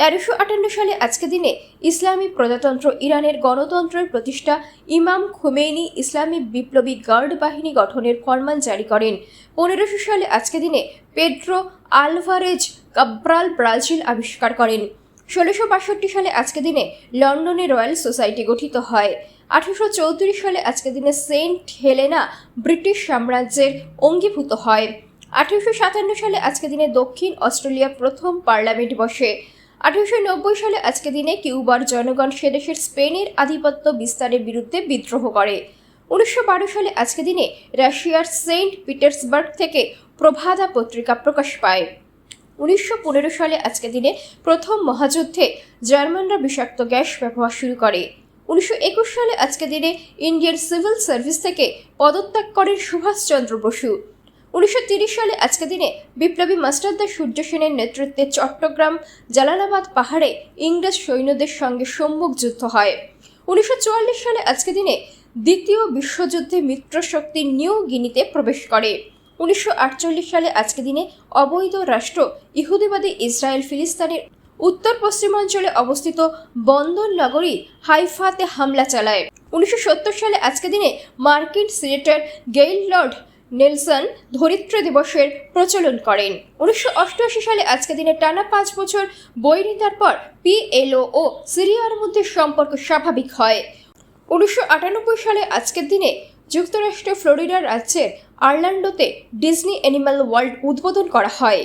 তেরোশো আটান্ন সালে আজকে দিনে ইসলামী প্রজাতন্ত্র ইরানের গণতন্ত্রের প্রতিষ্ঠা ইমাম খোমেনি ইসলামী বিপ্লবী গার্ড বাহিনী গঠনের ফরমান জারি করেন। পনেরোশো সালে আজকে দিনে পেড্রো আলভারেজ কাব্রাল ব্রাজিল আবিষ্কার করেন। ষোলোশো বাষট্টি সালে আজকে দিনে লন্ডনে রয়্যাল সোসাইটি গঠিত হয়। আঠারোশো চৌত্রিশ সালে আজকে দিনে সেন্ট হেলেনা ব্রিটিশ সাম্রাজ্যের অঙ্গীভূত হয়। আঠারোশো সাতান্ন সালে আজকে দিনে দক্ষিণ অস্ট্রেলিয়া প্রথম পার্লামেন্ট বসে। আঠারোশো নব্বই সালে আজকে দিনে কিউবার জনগণ সেদেশের স্পেনের আধিপত্য বিস্তারের বিরুদ্ধে বিদ্রোহ করে। উনিশশো বারো সালে আজকে দিনে রাশিয়ার সেন্ট পিটার্সবার্গ থেকে প্রভাদা পত্রিকা প্রকাশ পায়। উনিশশো পনেরো সালে আজকে দিনে প্রথম মহাযুদ্ধে জার্মানরা বিষাক্ত গ্যাস ব্যবহার শুরু করে। উনিশশো একুশ সালে আজকে দিনে ইন্ডিয়ান সিভিল সার্ভিস থেকে পদত্যাগ করেন সুভাষচন্দ্র বসু। উনিশশো সালে আজকে দিনে বিপ্লবী মাস্টারদা সূর্য সেনের নেতৃত্বে চট্টগ্রাম জালালাবাদ পাহাড়ে ইংরেজ সৈন্যদের সঙ্গে সম্মুখ যুদ্ধ হয়। উনিশশো চুয়াল্লিশ সালে আজকে দিনে দ্বিতীয় বিশ্বযুদ্ধে মিত্রশক্তি নিউ গিনিতে প্রবেশ করে। উনিশশো আটচল্লিশ সালে আজকে দিনে অবৈধ রাষ্ট্র ইহুদিবাদী ইসরায়েল ফিলিস্তানের উত্তর পশ্চিমাঞ্চলে অবস্থিত বন্দর নগরী হাইফাতে হামলা চালায়। উনিশশো সত্তর সালে আজকে দিনে মার্কিন সিনেটর গেইল লর্ড নেলসন ধরিত্র দিবসের প্রচলন করেন। উনিশশো অষ্টআশি সালে আজকে দিনে টানা পাঁচ বছর বৈরিতার পর পিএলও ও সিরিয়ার মধ্যে সম্পর্ক স্বাভাবিক হয়। উনিশশো আটানব্বই সালে আজকের দিনে যুক্তরাষ্ট্র ফ্লোরিডা রাজ্যের আর্লান্ডোতে ডিজনি অ্যানিম্যাল ওয়ার্ল্ড উদ্বোধন করা হয়।